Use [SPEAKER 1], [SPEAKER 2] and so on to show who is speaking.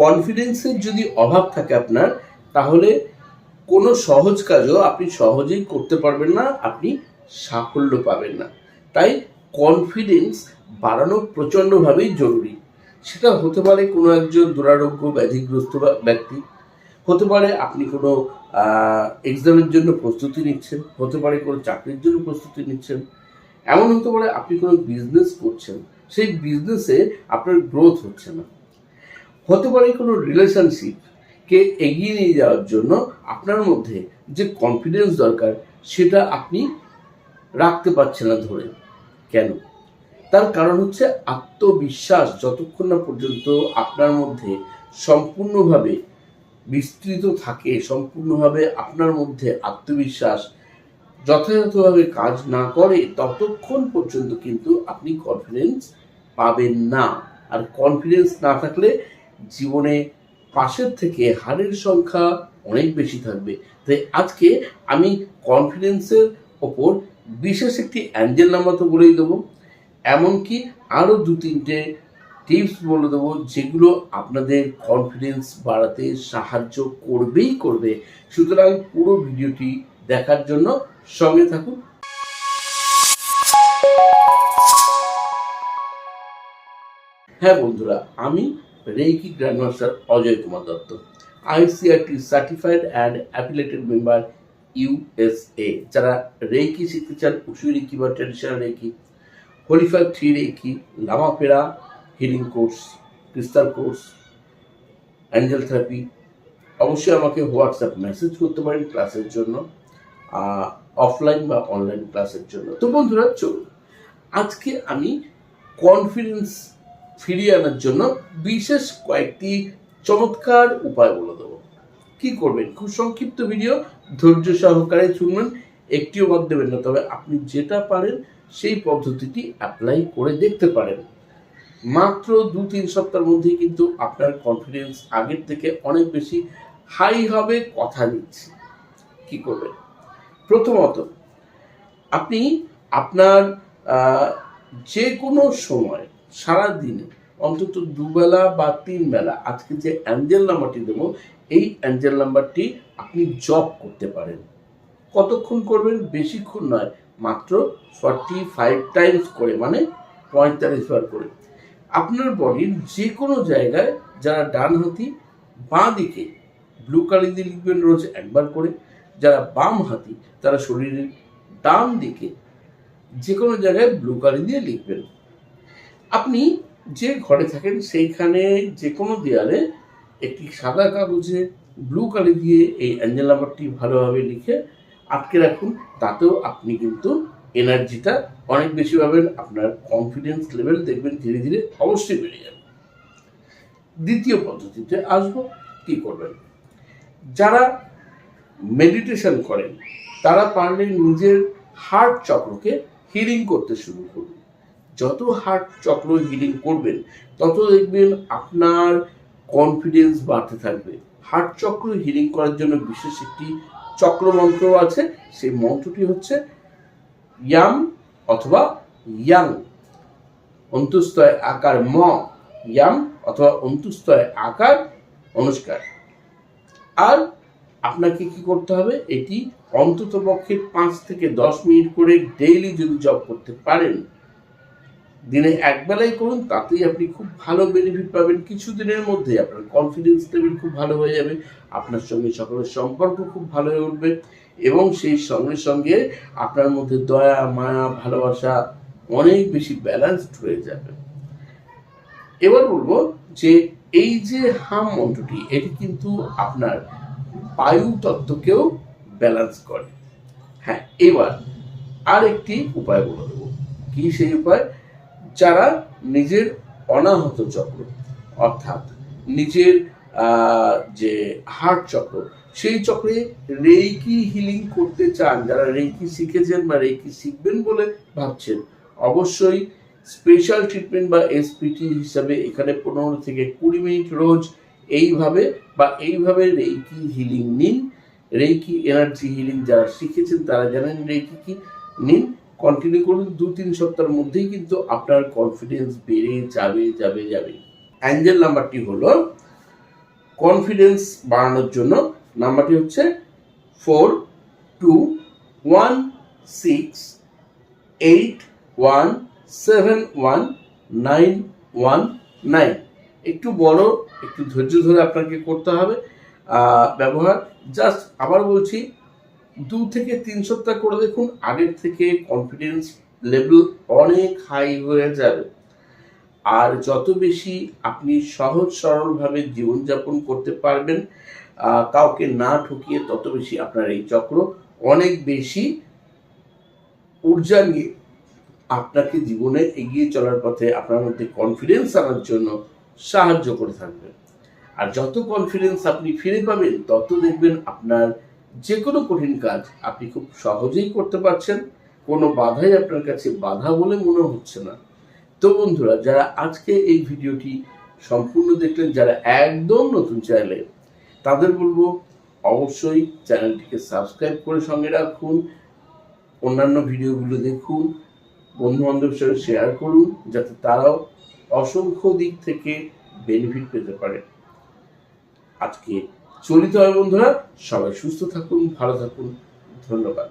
[SPEAKER 1] কনফিডেন্সের যদি অভাব থাকে আপনার, তাহলে কোনো সহজ কাজও আপনি সহজেই করতে পারবেন না, আপনি সাফল্য পাবেন না। তাই কনফিডেন্স বাড়ানো প্রচণ্ডভাবেই জরুরি। সেটা হতে পারে কোনো একজন দুরারোগ্য, ব্যাধিগ্রস্ত ব্যক্তি। হতে পারে আপনি কোনো এক্সামের জন্য প্রস্তুতি নিচ্ছেন। হতে পারে কোনো চাকরির জন্য প্রস্তুতি নিচ্ছেন। এমন হতে পারে আপনি কোনো বিজনেস করছেন। সেই বিজনেসে আপনার গ্রোথ হচ্ছে না। হতে পারে কোনো রিলেশনশিপ কে এগিয়ে নিয়ে যাওয়ার জন্য আপনার মধ্যে যে কনফিডেন্স দরকার, সেটা আপনি রাখতে পারছেন না ধরে। কেন? তার কারণ হচ্ছে আত্মবিশ্বাস যতক্ষণ না পর্যন্ত আপনার মধ্যে সম্পূর্ণভাবে বিস্তৃত থাকে, সম্পূর্ণভাবে আপনার মধ্যে আত্মবিশ্বাস যথাযথভাবে কাজ না করে, ততক্ষণ পর্যন্ত কিন্তু আপনি কনফিডেন্স পাবেন না। আর কনফিডেন্স না থাকলে জীবনে পাশের থেকে হারের সংখ্যা অনেক বেশি থাকবে। তাই আজকে আমি কনফিডেন্সের ওপর বিশেষ একটি অ্যাঞ্জেল নাম্বার তো বলেই দেবো। এমনকি আরও দু তিনটে টিপস বলে দেবো, যেগুলো আপনাদের কনফিডেন্স বাড়াতে সাহায্য করবেই করবে। সুতরাং পুরো ভিডিওটি দেখার জন্য সঙ্গে থাকুন। হ্যাঁ বন্ধুরা, আমি reiki grandmaster Ajay Kumar Dutta ICRT certified and appellated member USA যারা রেইকি শিখতে চান উসু রেকি বা traditional reiki holy fire three reiki লামাপেরা healing course crystal course angel therapy অবশ্যই আমাকে হোয়াটসঅ্যাপ মেসেজ করতে পারেন ক্লাসের জন্য অফলাইন বা অনলাইন ক্লাসের জন্য। তো বন্ধুরা, চলুন, আজকে আমি কনফিডেন্স ফিরিয়ে আনার জন্য বিশেষ কয়েকটি চমৎকার উপায় বলে দেবো। কি করবেন? খুব সংক্ষিপ্ত ভিডিও, ধৈর্য সহকারে শুনবেন, একটিও বাদ দেবেন না। তবে আপনি যেটা পারেন, সেই পদ্ধতিটি অ্যাপ্লাই করে দেখতে পারেন। মাত্র দু তিন সপ্তাহের মধ্যেই কিন্তু আপনার কনফিডেন্স আগের থেকে অনেক বেশি হাই হবে কথা দিচ্ছি। কি করবেন? প্রথমত, আপনি আপনার যে কোনো সময় সারা দিনে অন্তত দুবেলা বা তিন বেলা আজকে যে অ্যাঞ্জেল নাম্বারটি দেবো, এই অ্যাঞ্জেল নাম্বারটি আপনি জব করতে পারেন। কতক্ষণ করবেন? বেশিক্ষণ নয়, মাত্র ফর্টি ফাইভ টাইমস করে মানে পঁয়তাল্লিশ বার করে। আপনার বডির যে কোনো জায়গায় যারা ডান হাতি, বাঁ দিকে ব্লু কালি দিয়ে লিখবেন রোজ একবার করে। যারা বাম হাতি, তারা শরীরের ডান দিকে যে কোনো জায়গায় ব্লু কালি দিয়ে লিখবেন। আপনি যে ঘরে থাকেন সেইখানে যে কোনো দেয়ালে একটি সাদা কাগজে ব্লু কালি দিয়ে এই অ্যাঞ্জেল নাম্বারটি ভালোভাবে লিখে আটকে রাখুন, তাতেও আপনি কিন্তু এনার্জিটা অনেক বেশি পাবেন, আপনার কনফিডেন্স লেভেল দেখবেন ধীরে ধীরে অবশ্যই বেড়ে যাবে। দ্বিতীয় পদ্ধতিতে আসব, কি করবেন? যারা মেডিটেশন করেন, তারা পারলে নিজের হার্ট চক্রকে হিলিং করতে শুরু করুন। যত হার্ট চক্র হিলিং করবেন, তত দেখবেন আপনার কনফিডেন্স বাড়তে থাকবে। হার্ট চক্র হিলিং করার জন্য বিশেষ একটি চক্র মন্ত্র আছে, সেই মন্ত্রটি হচ্ছে ইয়াম অথবা ইয়াং অন্তুস্তয় আকার ম, ইয়াম অথবা অন্তুস্তয় আকার অনুষ্কার। আর আপনাকে কি করতে হবে? এটি অন্তত পক্ষে পাঁচ থেকে দশ মিনিট করে ডেইলি যদি জব করতে পারেন দিনে এক বেলায় করুন, তাতেই আপনি খুব ভালো বেনিফিট পাবেন। কিছু দিনের মধ্যে আপনার কনফিডেন্স লেভেল খুব ভালো হয়ে যাবে, আপনার সঙ্গে সকলের সম্পর্ক খুব ভালো হয়ে উঠবে এবং সেই সঙ্গে সঙ্গে আপনার মধ্যে দয়া, মায়া, ভালোবাসা অনেক বেশি ব্যালেন্সড হয়ে যাবে। এবার বলব যে এই যে হাম মন্ত্রটি, এটি কিন্তু আপনার বায়ু তত্ত্বকেও ব্যালেন্স করে। হ্যাঁ এবার আর একটি উপায় বলে দেবো। কি সেই উপায়? যারা নিজের অনাহত চক্র, অর্থাৎ নিজের যে হার্ট চক্র, সেই চক্রে রেইকি হিলিং করতে চান, যারা রেইকি শিখেছেন বা রেইকি শিখবেন বলে ভাবছেন, অবশ্যই স্পেশাল ট্রিটমেন্ট বা এসপিটি হিসাবে এখানে পনেরো থেকে কুড়ি মিনিট রোজ এইভাবে বা এইভাবে রেইকি হিলিং নিন। রেইকি এনার্জি হিলিং যারা শিখেছেন তারা জানেন রেইকি কি? নিন। কন্টিনিউ করুন দু, তিন সপ্তাহের মধ্যেই কিন্তু আপনার কনফিডেন্স বেড়ে যাবে যাবে যাবে। অ্যাঞ্জেল নাম্বারটি হলো কনফিডেন্স বাড়ানোর জন্য নাম্বারটি হচ্ছে four two one six eight one seven one nine one nine একটু বড়, একটু ধৈর্য ধরে আপনাকে করতে হবে। ব্যবহার জাস্ট আবার বলছি দু থেকে তিন সপ্তাহ করে দেখুন, আগের থেকে কনফিডেন্স লেভেল অনেক হাই হয়ে যাবে। আর যত বেশি আপনি সহজ সরলভাবে জীবনযাপন করতে পারবেন কাউকে না ঠকিয়ে তত বেশি আপনার এই চক্র অনেক বেশি ঊর্জা নিয়ে আপনাকে জীবনে এগিয়ে চলার পথে আপনার মধ্যে কনফিডেন্স আনার জন্য সাহায্য করে থাকবে। আর যত কনফিডেন্স আপনি ফিরে পাবেন, তত দেখবেন আপনার যে কোনো কঠিন কাজ আপনি খুব সহজেই করতে পারছেন। কোনো বাধাই আপনার কাছে বাধা বলে মনে হচ্ছে না। তো বন্ধুরা, যারা আজকে এই ভিডিওটি সম্পূর্ণ দেখলেন, যারা একদম নতুন চ্যানেলে, তাদের বলব অবশ্যই চ্যানেলটিকে সাবস্ক্রাইব করে সঙ্গে রাখুন, অন্যান্য ভিডিওগুলো দেখুন বন্ধু বান্ধবের সঙ্গে শেয়ার করুন, যাতে তারাও অসংখ্য দিক থেকে বেনিফিট পেতে পারে। আজকে চলিত হয় বন্ধুরা। সবাই সুস্থ থাকুন ভালো থাকুন। ধন্যবাদ।